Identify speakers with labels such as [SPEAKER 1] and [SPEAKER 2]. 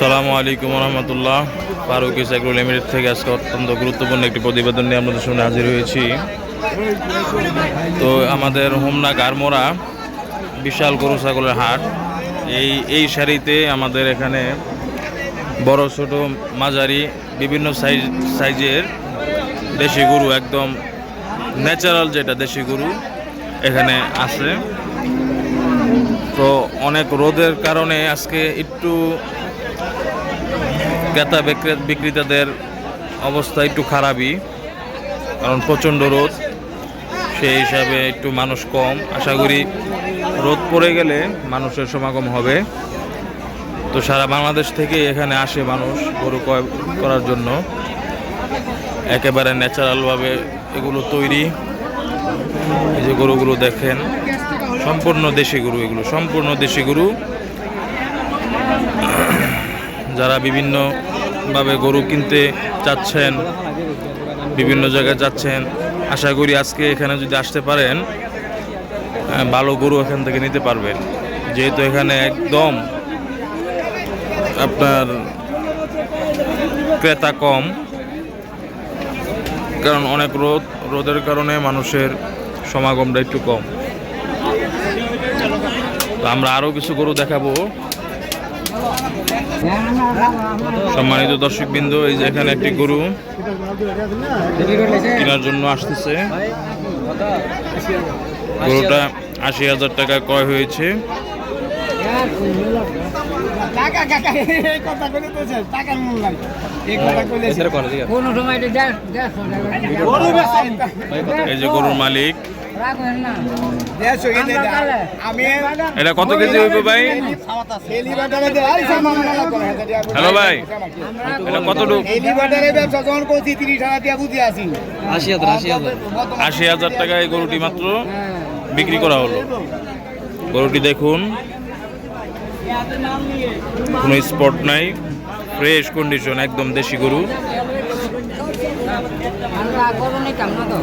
[SPEAKER 1] আসসালামু আলাইকুম রহমতুল্লাহ। ফারুক ইসাকুল লিমিটেড থেকে আজকে অত্যন্ত গুরুত্বপূর্ণ একটি প্রতিবেদন নিয়ে আপনাদের সামনে হাজির হয়েছি। তো আমাদের হোমনা গারমোড়া বিশাল গরু ছাগলের হাট। এই এই সারিতে আমাদের এখানে বড়, ছোট, মাঝারি, বিভিন্ন সাইজ, সাইজের দেশি গরু একদম ন্যাচারাল যেটা দেশি গরু এখানে আছে। তো অনেক রোদের কারণে আজকে একটু ক্রেতা বিক্রে- বিক্রেতাদের অবস্থা একটু খারাপই, কারণ প্রচণ্ড রোদ। সেই হিসাবে একটু মানুষ কম। আশা করি রোদ পড়ে গেলে মানুষের সমাগম হবে। তো সারা বাংলাদেশ থেকে এখানে আসে মানুষ গরু ক্রয় করার জন্য। একেবারে ন্যাচারালভাবে এগুলো তৈরি। এই যে গরুগুলো দেখেন, সম্পূর্ণ দেশি গরু এগুলো, সম্পূর্ণ দেশি গরু। যারা বিভিন্নভাবে গরু কিনতে চাচ্ছেন, বিভিন্ন জায়গায় যাচ্ছেন, আশা করি আজকে এখানে যদি আসতে পারেন ভালো গরু এখান থেকে নিতে পারবেন। যেহেতু এখানে একদম আপনার ক্রেতা কম, কারণ অনেক রোদ, রোদের কারণে মানুষের সমাগমটা একটু কম। তো আমরা আরও কিছু গরু দেখাবো। সম্মানিত দর্শক দর্শকবৃন্দ এই যে এখানে একটি গরু কেনার জন্য আসতেছে। গরুটা আশি হাজার টাকা ক্রয় হয়েছে।
[SPEAKER 2] এই
[SPEAKER 1] যে গরুর মালিক। এটা কত কেজি হইব ভাই। হ্যালো ভাই। এটা
[SPEAKER 2] আসি
[SPEAKER 3] আশি হাজার আশি হাজার
[SPEAKER 1] আশি হাজার টাকা এই গরুটি মাত্র বিক্রি করা হলো। গরুটি দেখুন। কোনো স্পট নাই। ফ্রেশ কন্ডিশন একদম দেশি গরু।
[SPEAKER 4] আমরা গরু নিতাম না তো?